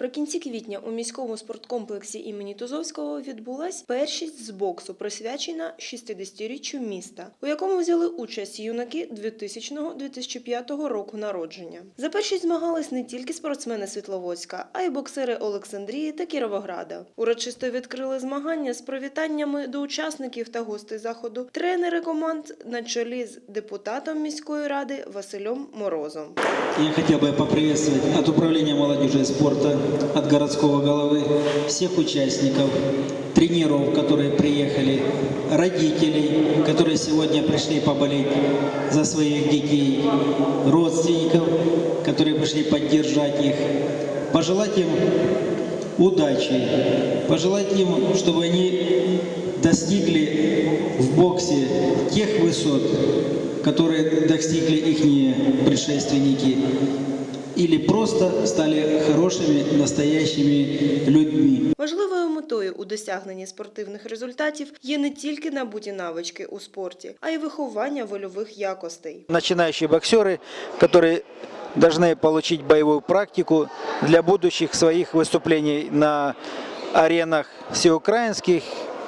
Наприкінці квітня у міському спорткомплексі імені Тузовського відбулась першість з боксу, присвячена 60-річчю міста, у якому взяли участь юнаки 2000-2005 року народження. За першість змагались не тільки спортсмени Світловодська, а й боксери Олександрії та Кіровограда. Урочисто відкрили змагання з привітаннями до учасників та гостей заходу тренери команд на чолі з депутатом міської ради Василем Морозом. Я хотел бы поприветствовать от Управления молодежи и спорта, от городского головы всех участников, тренеров, которые приехали, родителей, которые сегодня пришли поболеть за своих детей, родственников, которые пришли поддержать их. Пожелать им удачи, пожелать им, чтобы они достигли в боксе тех высот, которые достигли их предшественники, или просто стали хорошими, настоящими людьми. Важливою метою у досягненні спортивних результатів є не тільки набуті навички у спорті, а й виховання вольових якостей. начинающие боксеры, которые должны получить боевую практику для будущих своих выступлений на аренах всеукраинских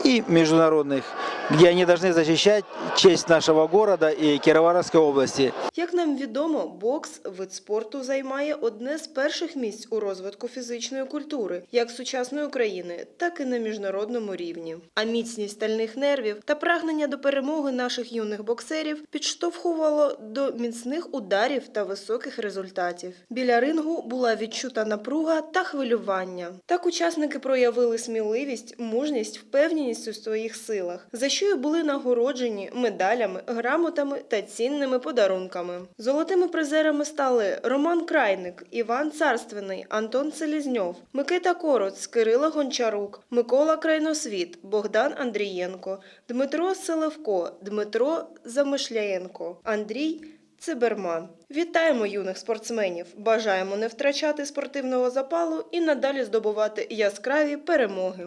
и международных, где они должны защищать честь нашего города и Кировоградской области. Як нам відомо, бокс вид спорту займає одне з перших місць у розвитку фізичної культури, як сучасної України, так і на міжнародному рівні. А міцність стальних нервів та прагнення до перемоги наших юних боксерів підштовхувало до міцних ударів та високих результатів. Біля рингу була відчута напруга та хвилювання. Так учасники проявили сміливість, мужність, впевненість у своїх силах, за що були нагороджені медалями, грамотами та цінними подарунками. Золотими призерами стали Роман Крайник, Іван Царственний, Антон Селізньов, Микита Короц, Кирило Гончарук, Микола Крайносвіт, Богдан Андрієнко, Дмитро Селевко, Дмитро Замишляєнко, Андрій Циберман. Вітаємо юних спортсменів! Бажаємо не втрачати спортивного запалу і надалі здобувати яскраві перемоги.